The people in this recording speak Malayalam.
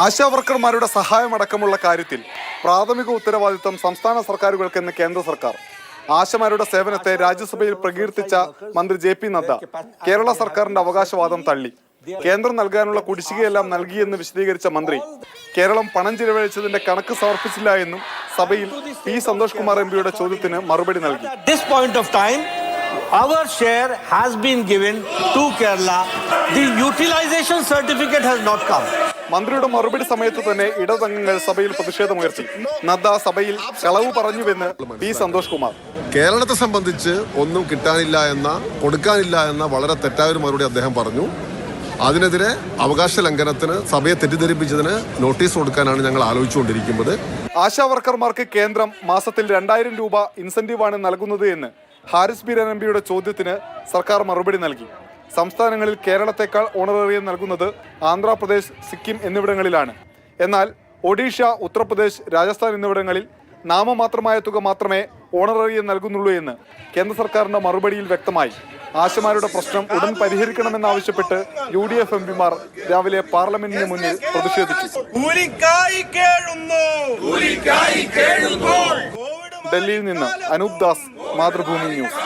ആശാവർക്കർമാരുടെ സഹായമടക്കമുള്ള കാര്യത്തിൽ പ്രാഥമിക ഉത്തരവാദിത്തം സംസ്ഥാന സർക്കാരുകൾക്കെന്ന് കേന്ദ്ര സർക്കാർ ആശമാരുടെ സേവനത്തെ രാജ്യസഭയിൽ പ്രകീർത്തിച്ച മന്ത്രി ജെ പി നദ്ദ കേരള സർക്കാരിന്റെ അവകാശവാദം തള്ളി കേന്ദ്രം നൽകാനുള്ള കുടിശ്ശികയെല്ലാം നൽകിയെന്ന് വിശദീകരിച്ച മന്ത്രി കേരളം പണം ചിലവഴിച്ചതിന്റെ കണക്ക് സമർപ്പിച്ചില്ല എന്നും സഭയിൽ പി സന്തോഷ് കുമാർ എം പിയുടെ ചോദ്യത്തിന് മറുപടി നൽകി our share has been given to Kerala. The utilization certificate has not come. മന്ത്രിയുടെ മറുപടി സമയത്ത് തന്നെ ഇടതംഗങ്ങൾ സഭയിൽ പ്രതിഷേധമുയർത്തി. നദ്ദ സഭയിൽ കളവ് പറഞ്ഞുവെന്ന് പി സന്തോഷ് കുമാർ. കേരളത്തെ സംബന്ധിച്ച് ഒന്നും കിട്ടാനില്ല എന്ന കൊടുക്കാനില്ല എന്ന വളരെ തെറ്റായ ഒരു മറുപടി അദ്ദേഹം പറഞ്ഞു. അതിനെതിരെ അവകാശ ലംഘനത്തിന് സഭയെ തെറ്റിദ്ധരിപ്പിച്ചതിന് നോട്ടീസ് കൊടുക്കാനാണ് ഞങ്ങൾ ആലോചിച്ചുകൊണ്ടിരിക്കുന്നത്. ആശാ വർക്കർമാർക്ക് കേന്ദ്രം മാസത്തിൽ രണ്ടായിരം രൂപ ഇൻസെന്റീവാണ് നൽകുന്നത് എന്ന് ഹാരിസ് ബീരൻ എംപിയുടെ ചോദ്യത്തിന് സർക്കാർ മറുപടി നൽകി. സംസ്ഥാനങ്ങളിൽ കേരളത്തെക്കാൾ ഓണറേറിയം നൽകുന്നത് ആന്ധ്രാപ്രദേശ് സിക്കിം എന്നിവിടങ്ങളിലാണ്. എന്നാൽ ഒഡീഷ ഉത്തർപ്രദേശ് രാജസ്ഥാൻ എന്നിവിടങ്ങളിൽ നാമമാത്രമായ തുക മാത്രമേ ഓണറേറിയം നൽകുന്നുള്ളൂ എന്ന് കേന്ദ്ര സർക്കാരിന്റെ മറുപടിയിൽ വ്യക്തമായി. ആശമാരുടെ പ്രശ്നം ഉടൻ പരിഹരിക്കണമെന്നാവശ്യപ്പെട്ട് യു ഡി എഫ് എം പിമാർ രാവിലെ പാർലമെന്റിന് മുന്നിൽ പ്രതിഷേധിച്ചു. ഡൽഹിയിൽ നിന്ന് അനൂപ് ദാസ് മാതൃഭൂമി ന്യൂസ്.